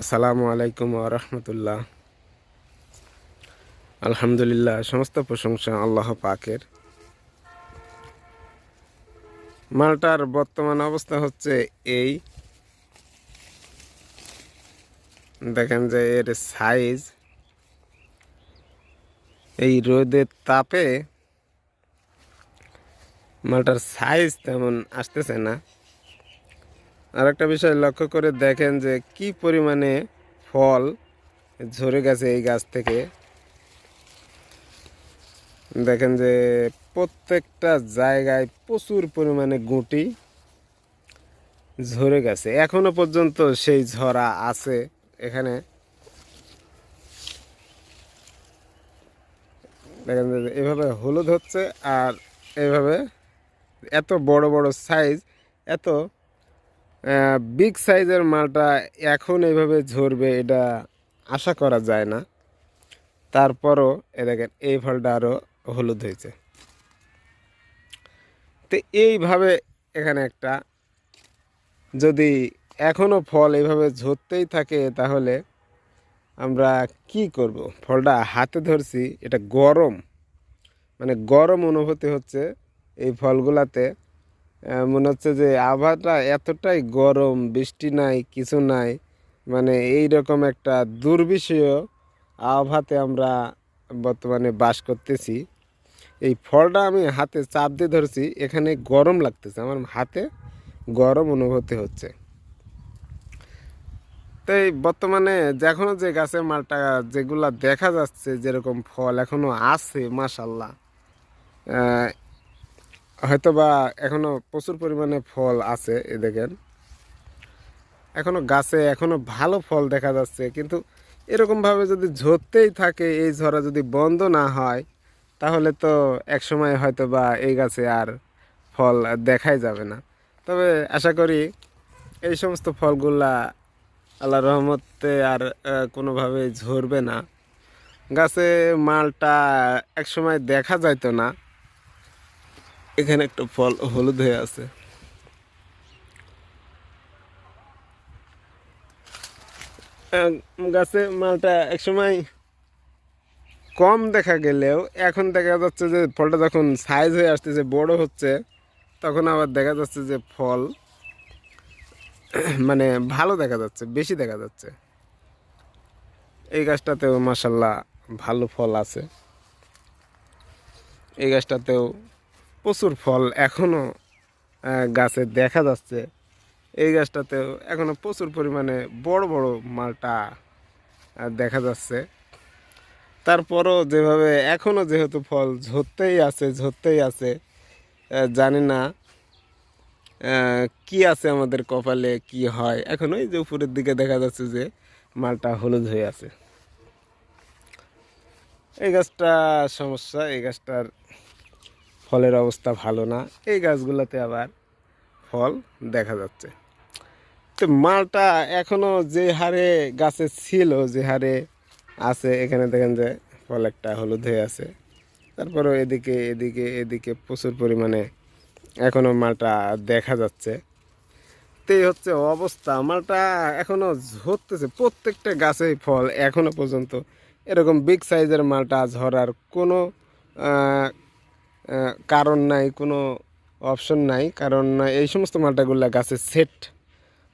আসসালামু আলাইকুম রহমতুল্লাহ। আলহামদুলিল্লাহ, সমস্ত প্রশংসা আল্লাহ পাকের। মালটার বর্তমান অবস্থা হচ্ছে এই। দেখেন যে এর সাইজ এই রোদের তাপে মালটার সাইজ তেমন আসতেছে না। আর একটা বিষয় লক্ষ্য করে দেখেন যে কি পরিমাণে ফল ঝরে গেছে এই গাছ থেকে। দেখেন যে প্রত্যেকটা জায়গায় প্রচুর পরিমাণে গুটি ঝরে গেছে। এখনও পর্যন্ত সেই ঝরা আছে এখানে। দেখেন এভাবে হলুদ হচ্ছে আর এভাবে এত বড় বড় সাইজ এত বিগ সাইজের মালটা এখন এইভাবে ঝরবে, এটা আশা করা যায় না। তারপরও, এ দেখেন, এই ফলটা আরও হলুদ হয়েছে। তো এইভাবে এখানে একটা, যদি এখনও ফল এইভাবে ঝরতেই থাকে, তাহলে আমরা কি করব? ফলটা হাতে ধরছি, এটা গরম। মানে গরম অনুভূতি হচ্ছে এই ফলগুলাতে। মনে হচ্ছে যে আবহাওয়াটা এতটাই গরম, বৃষ্টি নাই, কিছু নাই মানে এই রকম একটা দুর্বিষয় আবহাওয়াতে আমরা বর্তমানে বাস করতেছি। এই ফলটা আমি হাতে চাপ দিয়ে ধরছি, এখানে গরম লাগতেছে, আমার হাতে গরম অনুভূতি হচ্ছে। তো এই বর্তমানে এখনও যে গাছের মালটা যেগুলা দেখা যাচ্ছে, যেরকম ফল এখনও আছে মাসাল্লাহ হয়তো বা এখনও প্রচুর পরিমাণে ফল আছে, এ দেখেন। এখনও গাছে এখনও ভালো ফল দেখা যাচ্ছে, কিন্তু এরকমভাবে যদি ঝরতেই থাকে, এই ঝরা যদি বন্ধ না হয়, তাহলে তো এক সময় হয়তো বা এই গাছে আর ফল দেখাই যাবে না। তবে আশা করি এই সমস্ত ফলগুলা আল্লাহ রহমতে আর কোনোভাবে ঝরবে না। গাছে মালটা এক সময় দেখা যাইতো না। এখানে একটা ফল, হলুদ হয়ে আছে। গাছে মালটা একসময় কম দেখা গেলেও এখন দেখা যাচ্ছে যে ফলটা যখন সাইজ হয়ে আসতেছে, বড় হচ্ছে, তখন আবার দেখা যাচ্ছে যে ফল মানে ভালো দেখা যাচ্ছে, বেশি দেখা যাচ্ছে। এই গাছটাতেও মাসাল্লাহ ভালো ফল আছে। এই গাছটাতেও প্রচুর ফল এখনও গাছে দেখা যাচ্ছে। এই গাছটাতেও এখনও প্রচুর পরিমাণে বড় বড় মালটা দেখা যাচ্ছে। তারপরও যেভাবে এখনও যেহেতু ফল ঝরতেই আছে ঝরতেই আছে জানি না কি আছে আমাদের কপালে, কি হয়। এখন ওই যে উপরের দিকে দেখা যাচ্ছে যে মালটা হলুদ হয়ে আছে। এই গাছটা সমস্যা, এই গাছটার ফলের অবস্থা ভালো না, এই গাছগুলোতে আবার ফল দেখা যাচ্ছে। তো মালটা এখনও যে হারে গাছে ছিল, যে হারে আছে, এখানে দেখেন যে ফল একটা হলুদ হয়ে আছে। তারপরেও এদিকে এদিকে এদিকে প্রচুর পরিমাণে এখনও মালটা দেখা যাচ্ছে। তো এই হচ্ছে অবস্থা, মালটা এখনও ঝরতেছে, প্রত্যেকটা গাছেই ফল এখনও পর্যন্ত। এরকম বিগ সাইজের মালটা ঝরার কোনো কারণ নাই, কোনো অপশন নাই। কারণ এই সমস্ত মালটাগুলো গাছে সেট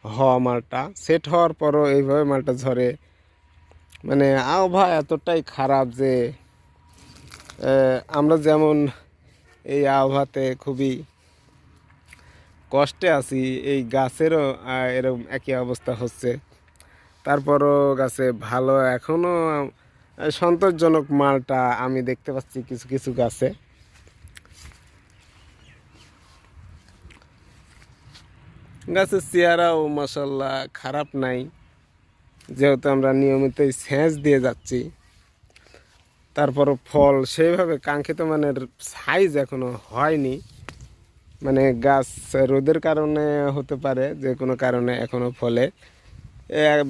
হওয়া মালটা। সেট হওয়ার পরও এইভাবে মালটা ঝরে। মানে আবহাওয়া এতটাই খারাপ যে আমরা যেমন এই আবহাওয়াতে খুবই কষ্টে আছি, এই গাছেরও এরকম একই অবস্থা হচ্ছে। তারপরও গাছে ভালো, এখনও সন্তোষজনক মালটা আমি দেখতে পাচ্ছি কিছু কিছু গাছে। গাছের চেহারাও মাসাল্লাহ খারাপ নাই। যেহেতু আমরা নিয়মিতই সেচ দিয়ে যাচ্ছি, তারপরও ফল সেইভাবে কাঙ্ক্ষিত মানের সাইজ এখনও হয়নি। মানে গাছ রোদের কারণে হতে পারে, যে কোনো কারণে এখনও ফলে।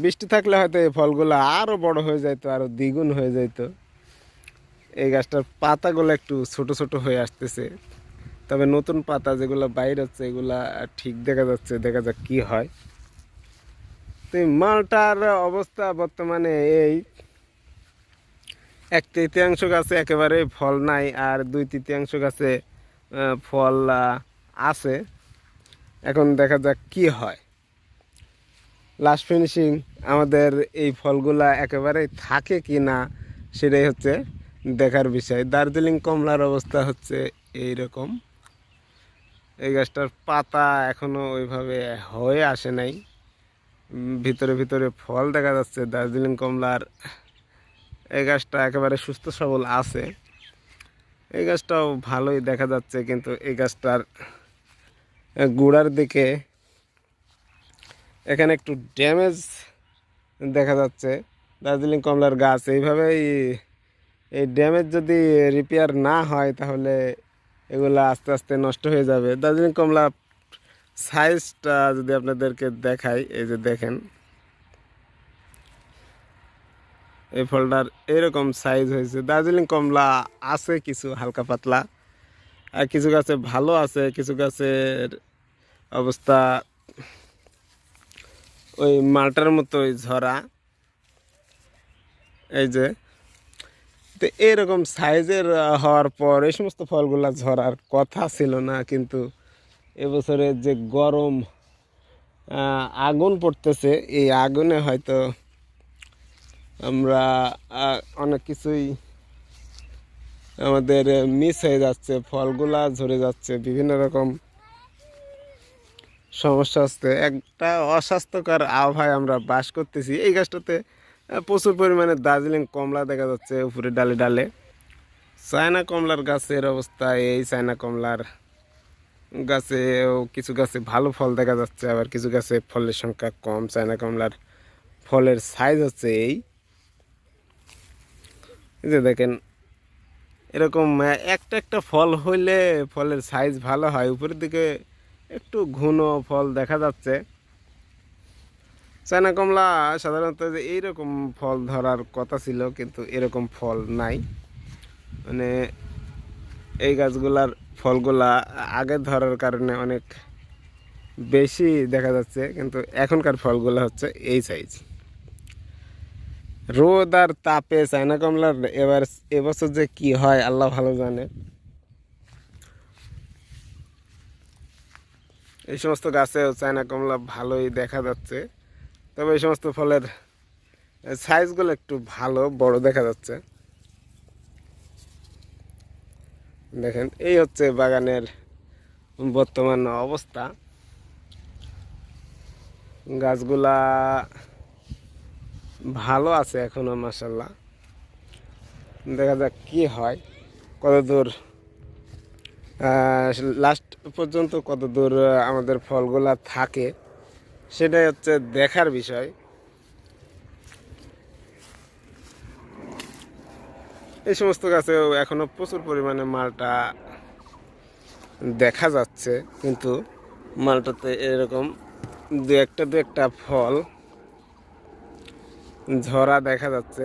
বৃষ্টি থাকলে হয়তো এই ফলগুলো আরও বড় হয়ে যাইতো আরও দ্বিগুণ হয়ে যেত এই গাছটার পাতাগুলো একটু ছোট ছোট হয়ে আসতেছে। তবে নতুন পাতা যেগুলো বাইর হচ্ছে, এগুলা ঠিক দেখা যাচ্ছে, দেখা যাক কি হয়। তো মালটার অবস্থা বর্তমানে এই, এক তৃতীয়াংশ গাছে একেবারে ফল নাই, আর দুই তৃতীয়াংশ গাছে ফল আছে। এখন দেখা যাক কি হয়। লাস্ট ফিনিশিং আমাদের এই ফলগুলা একেবারে থাকে কি না, সেটাই হচ্ছে দেখার বিষয়। দার্জিলিং কমলার অবস্থা হচ্ছে এই রকম এই গাছটার পাতা এখনও ওইভাবে হয়ে আসে নাই। ভিতরে ভিতরে ফল দেখা যাচ্ছে, দার্জিলিং কমলার। এই গাছটা একেবারে সুস্থ সবল আছে। এই গাছটাও ভালোই দেখা যাচ্ছে, কিন্তু এই গাছটার গোড়ার দিকে এখানে একটু ড্যামেজ দেখা যাচ্ছে। দার্জিলিং কমলার গাছ এইভাবেই এই ড্যামেজ যদি রিপেয়ার না হয়, তাহলে এগুলো আস্তে আস্তে নষ্ট হয়ে যাবে। দার্জিলিং কমলা সাইজটা যদি আপনাদেরকে দেখাই, এই যে দেখেন। এই ফলটার এরকম সাইজ হয়েছে। দার্জিলিং কমলা আছে কিছু হালকা পাতলা। আর কিছু গাছে ভালো আছে, কিছু গাছের অবস্থা ওই মালটার মতোই ঝরা। এই যে তো এরকম সাইজের হওয়ার পর এই সমস্ত ফলগুলো ঝরার কথা ছিল না, কিন্তু এবছরে যে গরম আগুন পড়তেছে, এই আগুনে হয়তো আমরা অনেক কিছুই আমাদের মিস হয়ে যাচ্ছে, ফলগুলা ঝরে যাচ্ছে, বিভিন্ন রকম সমস্যা হচ্ছে। একটা অস্বাস্থ্যকর আবহাওয়ায় আমরা বাস করতেছি। এই গাছটাতে প্রচুর পরিমাণে দার্জিলিং কমলা দেখা যাচ্ছে উপরে ডালে ডালে। চায়না কমলার গাছের অবস্থা, এই চায়না কমলার গাছে কিছু গাছে ভালো ফল দেখা যাচ্ছে, আবার কিছু গাছে ফলের সংখ্যা কম। চায়না কমলার ফলের সাইজ হচ্ছে এই। যে দেখেন, এরকম একটা একটা ফল হইলে ফলের সাইজ ভালো হয়। উপরের দিকে একটু ঘন ফল দেখা যাচ্ছে। চায়না কমলা সাধারণত যে এইরকম ফল ধরার কথা ছিল, কিন্তু এরকম ফল নাই। মানে এই গাছগুলার ফলগুলা আগে ধরার কারণে অনেক বেশি দেখা যাচ্ছে, কিন্তু এখনকার ফলগুলো হচ্ছে এই সাইজ রোদ আর তাপে চায়না কমলার এবার এবছর যে কি হয়, আল্লাহ ভালো জানে। এই সমস্ত গাছেও চায়না কমলা ভালোই দেখা যাচ্ছে। তবে এই সমস্ত ফলের সাইজগুলো একটু ভালো, বড় দেখা যাচ্ছে। দেখেন, এই হচ্ছে বাগানের বর্তমান অবস্থা। গাছগুলা ভালো আছে এখনও মাসাল্লাহ দেখা যাক কি হয় কত দূর লাস্ট পর্যন্ত কত দূর আমাদের ফলগুলা থাকে। সেটাই হচ্ছে দেখার বিষয়। এই সমস্ত গাছেও এখনও প্রচুর পরিমাণে মালটা দেখা যাচ্ছে, কিন্তু মালটাতে এরকম দু একটা দু একটা ফল, ঝরা দেখা যাচ্ছে।